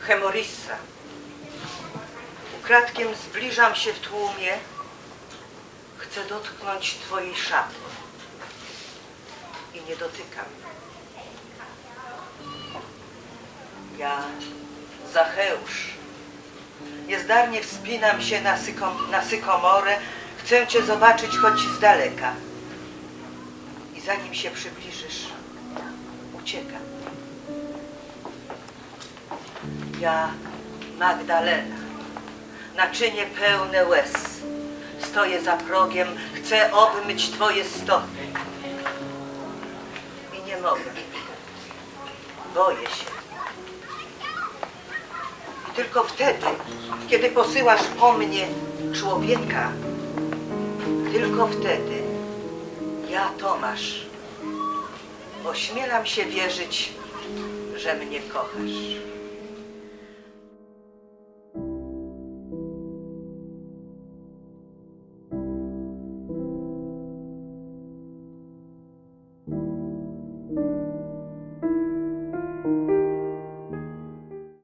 Hemorissa. Ukradkiem zbliżam się w tłumie. Chcę dotknąć twojej szaty. I nie dotykam. Ja, Zacheusz, niezdarnie wspinam się na, sykom, na sykomorę. Chcę cię zobaczyć choć z daleka. I zanim się przybliżysz, uciekam. Ja, Magdalena, naczynie pełne łez. Stoję za progiem, chcę obmyć twoje stopy. I nie mogę. Boję się. I tylko wtedy, kiedy posyłasz po mnie człowieka, tylko wtedy ja, Tomasz, ośmielam się wierzyć, że mnie kochasz.